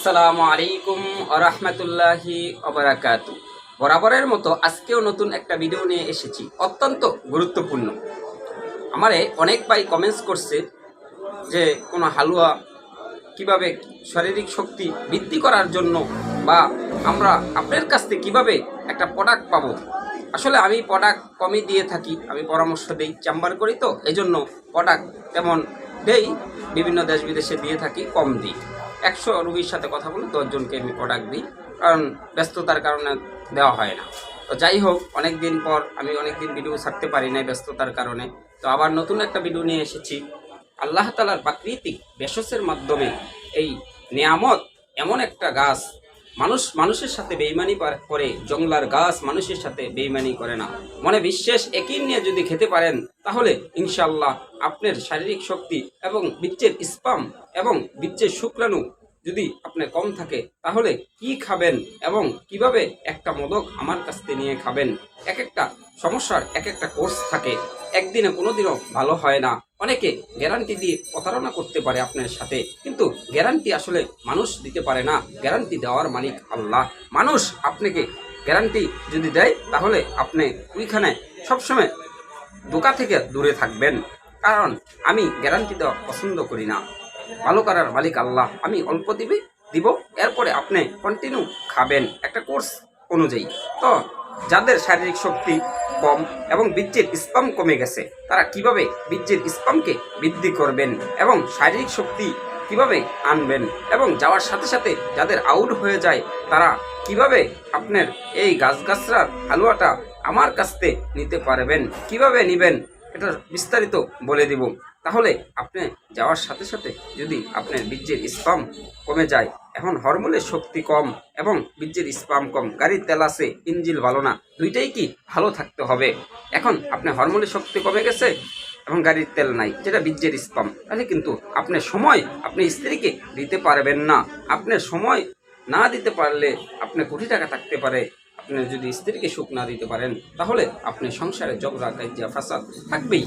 আসসালামু আলাইকুম আরহামতুল্লাহি অবরাকাত বরাবরের মতো আজকেও নতুন একটা ভিডিও নিয়ে এসেছি, অত্যন্ত গুরুত্বপূর্ণ। আমারে অনেক ভাই কমেন্টস করছে যে, কোনো হালুয়া কীভাবে শারীরিক শক্তি বৃদ্ধি করার জন্য বা আমরা আপনার কাছ থেকে কীভাবে একটা প্রোডাক্ট পাবো। আসলে আমি প্রোডাক্ট কমই দিয়ে থাকি, আমি পরামর্শ দেই চেম্বার করি তো এই জন্য প্রোডাক্ট তেমন দেই, বিভিন্ন দেশ বিদেশে দিয়ে থাকি, কম দিই। একশো রুগীর সাথে কথা বলে দশজনকে আমি প্রোডাক্ট দিই, কারণ ব্যস্ততার কারণে দেওয়া হয় না। তো যাই হোক অনেক দিন পর আমি অনেক দিন ভিডিও ছাড়তে পারি না ব্যস্ততার কারণে। তো আবার নতুন একটা ভিডিও নিয়ে এসেছি। আল্লাহ তালার প্রাকৃতিক বেশসের মাধ্যমে এই নিয়ামত এমন একটা গাছ, মানুষ, মানুষের সাথে বেইমানি করে, জংলার গাছ মানুষের সাথে বেইমানি করে না। মনে বিশ্বাস একই নিয়ে যদি খেতে পারেন, তাহলে ইনশাল্লাহ আপনার শারীরিক শক্তি এবং বীর্যের স্পাম এবং বীর্যের শুক্রাণু যদি আপনার কম থাকে, তাহলে কি খাবেন এবং কীভাবে একটা মোদক আমার কাছ থেকে নিয়ে খাবেন? এক একটা সমস্যার এক একটা কোর্স থাকে। একদিনে কোনোদিনও ভালো হয় না। অনেকে গ্যারান্টি দিয়ে প্রতারণা করতে পারে আপনার সাথে, কিন্তু গ্যারান্টি আসলে মানুষ দিতে পারে না। গ্যারান্টি দেওয়ার মালিক আল্লাহ। মানুষ আপনাকে গ্যারান্টি যদি দেয়, তাহলে আপনি ওইখানে সবসময় দোকা থেকে দূরে থাকবেন। কারণ আমি গ্যারান্টি দেওয়া পছন্দ করি না। ভালো করার মালিক আল্লাহ। আমি অল্প দিবি, দিব, এরপরে আপনি কন্টিনিউ খাবেন একটা কোর্স অনুযায়ী। তো যাদের শারীরিক শক্তি কম এবং বীর্যের স্পাম কমে গেছে, তারা কীভাবে বীর্যের স্পামকে বৃদ্ধি করবেন এবং শারীরিক শক্তি কীভাবে আনবেন এবং যাওয়ার সাথে সাথে যাদের আউট হয়ে যায়, তারা কীভাবে আপনার এই গাছগাছরার হালুয়াটা আমার কাছ থেকে নিতে পারবেন? কীভাবে নেবেন? এটা বিস্তারিত বলে দিব। তাহলে আপনি যাওয়ার সাথে সাথে যদি আপনার বীর্যের স্পাম কমে যায়, এখন হরমোনের শক্তি কম এবং বীর্যের স্পাম কম, গাড়ির তেল আছে ইঞ্জিল ভালো না, দুইটাই কি ভালো থাকতে হবে? এখন আপনার হরমোনের শক্তি কমে গেছে এবং গাড়ির তেল নাই, যেটা বীর্যের স্পাম তাহলে কিন্তু আপনার সময় আপনি স্ত্রীকে দিতে পারবেন না। আপনার সময় না দিতে পারলে আপনি কোটি টাকা থাকতে পারে। আপনি যদি স্ত্রীকে সুখ না দিতে পারেন, তাহলে আপনি সংসারে ঝগড়া কাজ্যা ফাসাদ থাকবেই।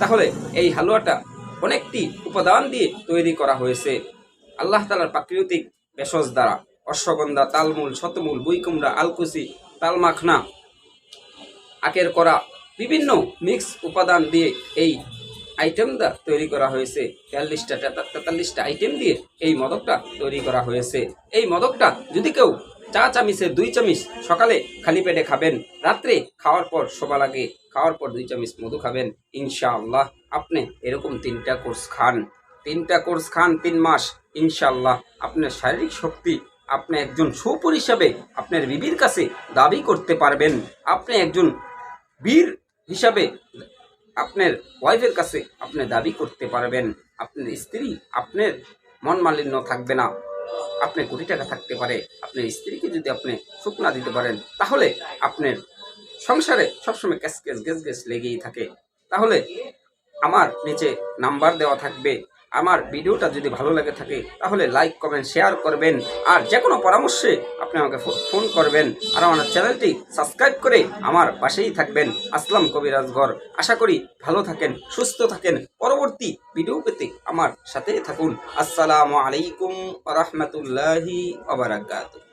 তাহলে এই হালুয়াটা অনেকটি উপাদান দিয়ে তৈরি করা হয়েছে। আল্লাহ তালার প্রাকৃতিক ভেষজ দ্বারা। অশ্বগন্ধা, তালমূল, শতমূল বুইকুমড়া আলকুসি তালমাখনা আকের করা বিভিন্ন মিক্স উপাদান দিয়ে এই আইটেমটা তৈরি করা হয়েছে। বিয়াল্লিশটা তেতাল্লিশটা আইটেম দিয়ে এই মদকটা তৈরি করা হয়েছে। এই মদকটা যদি কেউ চা চামিচে দুই চামিচ। সকালে খালি পেটে খাবেন, রাত্রে খাওয়ার পর শোভা লাগে খাওয়ার পর দুই চামিচ মধু খাবেন, ইনশাআল্লাহ। আপনি এরকম তিনটা কোর্স খান। তিনটা কোর্স খান তিন মাস, ইনশাআল্লাহ। আপনার শারীরিক শক্তি আপনি একজন সুপুর হিসাবে আপনার বিবির কাছে দাবি করতে পারবেন। আপনি একজন বীর হিসাবে আপনার ওয়াইফের কাছে আপনি দাবি করতে পারবেন। আপনার স্ত্রী আপনার মন মালিন্য থাকবে না। আপনি কোটি টাকা থাকতে পারে, আপনার স্ত্রীকে যদি আপনি সুখ না দিতে পারেন, তাহলে আপনার সংসারে সবসময় ক্যাস ক্যাস গ্যাস গ্যাস লেগেই থাকে। তাহলে আমার নিচে নাম্বার দেওয়া থাকবে। আমার ভিডিওটা যদি ভালো লাগে থাকে, তাহলে লাইক করবেন শেয়ার করবেন। আর যে কোনো পরামর্শে আপনি আমাকে ফোন করবেন। আর আমার চ্যানেলটি সাবস্ক্রাইব করে আমার পাশেই থাকবেন। আসলাম কবিরাজগর আশা করি ভালো থাকেন, সুস্থ থাকেন। পরবর্তী ভিডিও পেতে আমার সাথে থাকুন। আসসালামু আলাইকুম রহমতুল্লাহি আবরাকাতুহ